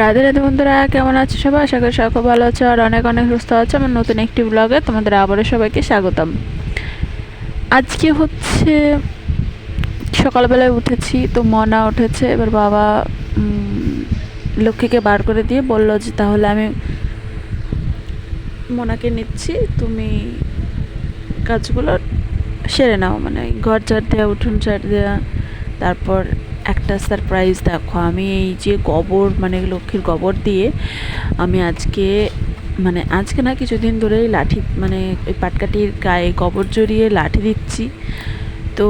রাধে রাধে বন্ধুরা, কেমন আছে সবাই? আশা করি সবাই খুব ভালো আছো আর অনেক অনেক সুস্থ আছে। আমার নতুন একটি ব্লগে তোমাদের আবারও সবাইকে স্বাগতম। আজকে হচ্ছে সকালবেলায় উঠেছি, তো মনা উঠেছে। এবার বাবা লক্ষ্মীকে বার করে দিয়ে বলল যে তাহলে আমি মনাকে নিচ্ছি, তুমি কাজগুলো সেরে নাও। মানে ঘর ঝাড় দেওয়া উঠোন ঝাড় দেওয়া তারপর একটা সারপ্রাইজ দেখো। আমি এই যে গোবর মানে লক্ষ্মীর গোবর দিয়ে আমি আজকে মানে আজকে না কিছুদিন ধরেই লাঠি মানে ওই পাটকাঠির গায়ে গোবর জড়িয়ে লাঠি দিচ্ছি। তো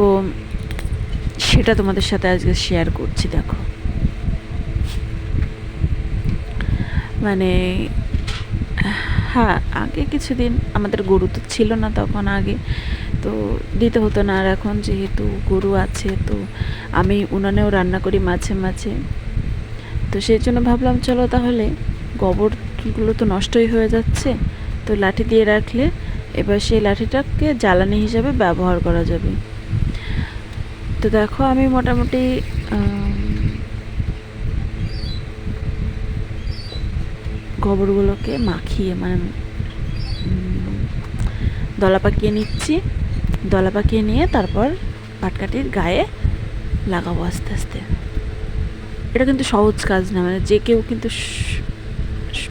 সেটা তোমাদের সাথে আজকে শেয়ার করছি, দেখো। মানে হ্যাঁ আগে কিছুদিন আমাদের গরু তো ছিল না তখন আগে। তো দিতে হতো না। আর এখন যেহেতু গরু আছে, তো আমি উনানেও রান্না করি মাঝে মাঝে। তো সেই জন্য ভাবলাম, চলো তাহলে গোবরগুলো তো নষ্টই হয়ে যাচ্ছে, তো লাঠি দিয়ে রাখলে এবার সেই লাঠিটাকে জ্বালানি হিসাবে ব্যবহার করা যাবে। তো দেখো, আমি মোটামুটি গোবরগুলোকে মাখিয়ে মানে দলা পাকিয়ে নিচ্ছি। দলা পাকিয়ে নিয়ে তারপর পাটকাঠির গায়ে লাগাবো আস্তে আস্তে। এটা কিন্তু সহজ কাজ না মানে যে কেউ কিন্তু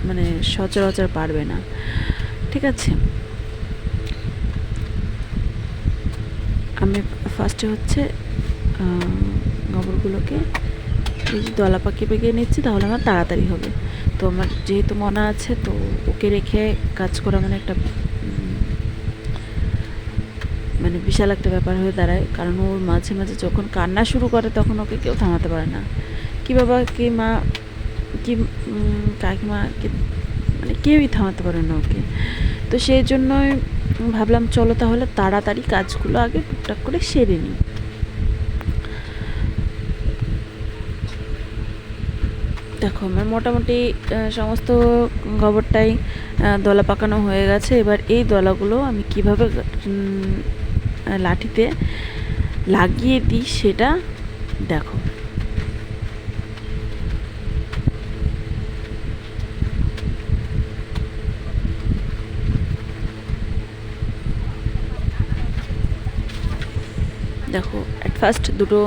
মানে সচরাচর পারবে না। ঠিক আছে? আমি ফার্স্টে হচ্ছে গোবরগুলোকে এই যে দলা পাকিয়ে পাকিয়ে নিচ্ছি, তাহলে আমার তাড়াতাড়ি হবে। তো আমার যেহেতু মনে আছে, তো ওকে রেখে কাজ করা মানে একটা মানে বিশাল একটা ব্যাপার হয়ে দাঁড়ায়। কারণ ওর মাঝে মাঝে যখন কান্না শুরু করে তখন ওকে কেউ থামাতে পারে না। কি বাবা, কি মা, কি কাকিমা, কি মানে কেউই থামাতে পারে না ওকে। তো সেই জন্যই ভাবলাম, চলো তাহলে তাড়াতাড়ি কাজগুলো আগে টুকটাক করে সেরে নিই। দেখো, আমার মোটামুটি সমস্ত গোবরটাই দলা পাকানো হয়ে গেছে। এবার এই দলাগুলো আমি কীভাবে লাঠিতে লাগিয়ে দিই, সেটা দেখো। দেখো অ্যাট ফার্স্ট দুটো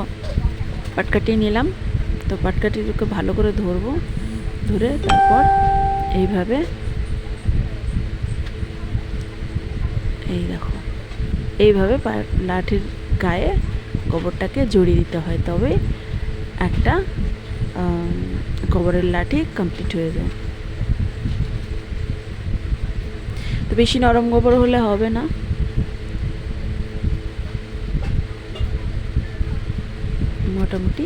পাটকাটি নিলাম। তো পাটকাটি ভালো করে ধরবো, ধরে তারপর এইভাবে এই দেখো। এইভাবে লাঠির গায়ে গোবরটাকে জড়িয়ে দিতে হয়। তবে একটা গোবরের লাঠি কমপ্লিট হয়ে যায়। তো বেশি নরম গোবর হলে হবে না। মোটামুটি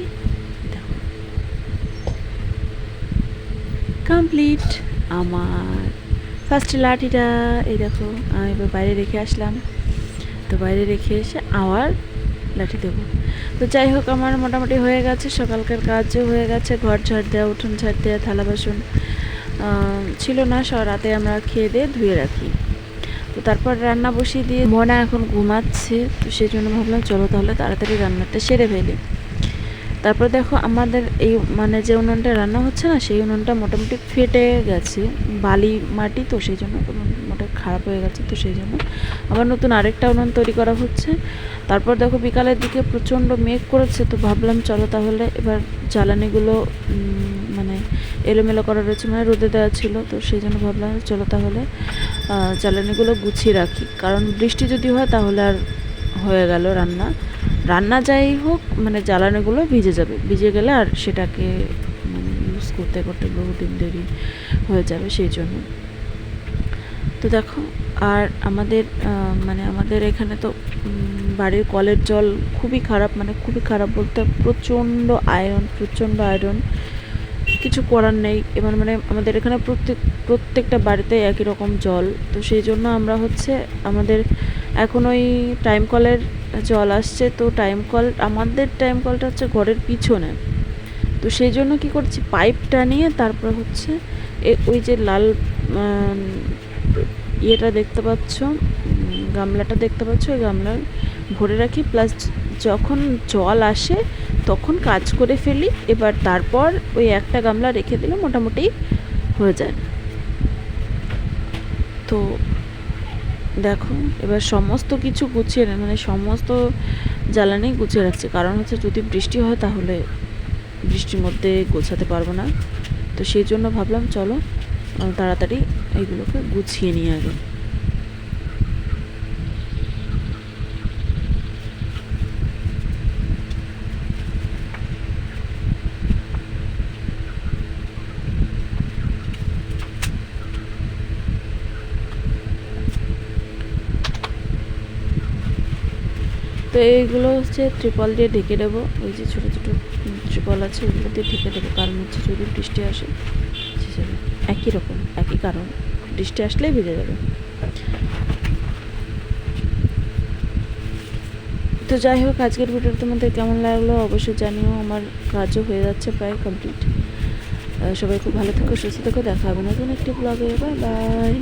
কমপ্লিট আমার ফার্স্ট লাঠিটা, এই দেখো, আমি বাইরে রেখে আসলাম। তো বাইরে রেখে এসে আবার লাঠি দেবো। তো যাই হোক, আমার মোটামুটি হয়ে গেছে। সকালকার কাজও হয়ে গেছে। ঘর ঝাড় দেওয়া উঠোন ঝাড় দেওয়া থালা বাসন ছিল না। রাতে আমরা খেয়ে দিয়ে ধুয়ে রাখি। তো তারপর রান্না বসিয়ে দিয়ে মনা এখন ঘুমাচ্ছে। তো সেই জন্য ভাবলাম, চলো তাহলে তাড়াতাড়ি রান্নাটা সেরে ফেলি। তারপর দেখো, আমাদের এই মানে যে উনুনটা রান্না হচ্ছে না, সেই উনুনটা মোটামুটি ফেটে গেছে। বালি মাটি তো, সেই জন্য মোটা খারাপ হয়ে গেছে তো সেই জন্য। আবার নতুন আরেকটা উনুন তৈরি করা হচ্ছে। তারপর দেখো বিকালের দিকে প্রচণ্ড মেঘ করেছে তো ভাবলাম চলো তাহলে এবার জ্বালানিগুলো মানে এলোমেলো করা রয়েছে মানে রোদে দেওয়া ছিল তো সেই জন্য ভাবলাম চলো তাহলে জ্বালানিগুলো গুছিয়ে রাখি। কারণ বৃষ্টি যদি হয় তাহলে আর হয়ে গেল রান্না। রান্না যাই হোক মানে জ্বালানিগুলো ভিজে যাবে। ভিজে গেলে আর সেটাকে মানে ইউজ করতে করতে বহুদিন দেরি হয়ে যাবে সেই জন্য। তো দেখো, আর আমাদের মানে আমাদের এখানে তো বাড়ির কলের জল খুবই খারাপ মানে খুবই খারাপ বলতে প্রচণ্ড আয়রন প্রচণ্ড আয়রন কিছু করার নেই। এবার মানে আমাদের এখানে প্রত্যেক, প্রত্যেকটা বাড়িতে একই রকম জল। তো সেই জন্য আমরা হচ্ছে, আমাদের এখন ওই টাইম কলের জল আসছে। তো টাইম কল আমাদের টাইম কলটা হচ্ছে ঘরের পিছনে। তো সেই জন্য কি করছি? পাইপটা নিয়ে তারপর হচ্ছে ওই যে লাল ইয়েটা দেখতে পাচ্ছ গামলাটা দেখতে পাচ্ছ ওই গামলা ভরে রাখি। প্লাস যখন জল আসে, তখন কাজ করে ফেলি। এবার তারপর ওই একটা গামলা রেখে দিলে মোটামুটি হয়ে যায়। তো দেখো, এবার সমস্ত কিছু গুছিয়ে মানে সমস্ত জ্বালানি গুছিয়ে রাখছি। কারণ হচ্ছে যদি বৃষ্টি হয় তাহলে বৃষ্টির মধ্যে গোছাতে পারব না। তো সেই জন্য ভাবলাম, চলো তাড়াতাড়ি এইগুলোকে গুছিয়ে নিয়ে আগে। তো এইগুলো হচ্ছে ত্রিপল দিয়ে ঢেকে দেবো। ওই যে ছোটো ছোটো ত্রিপল আছে, ওগুলো দিয়ে ঢেকে দেবো। কারণ হচ্ছে যদি বৃষ্টি আসে। একই রকম, একই কারণ। বৃষ্টি আসলেই ভিজে যাবে। তো যাই হোক, আজকের ভিডিওটা তোমাদের কেমন লাগল অবশ্যই জানিও। আমার কাজও হয়ে যাচ্ছে প্রায় কমপ্লিট সবাই খুব ভালো থেকো, সুস্থ থেকো। দেখা হবে নতুন একটি ব্লগে বাই বাই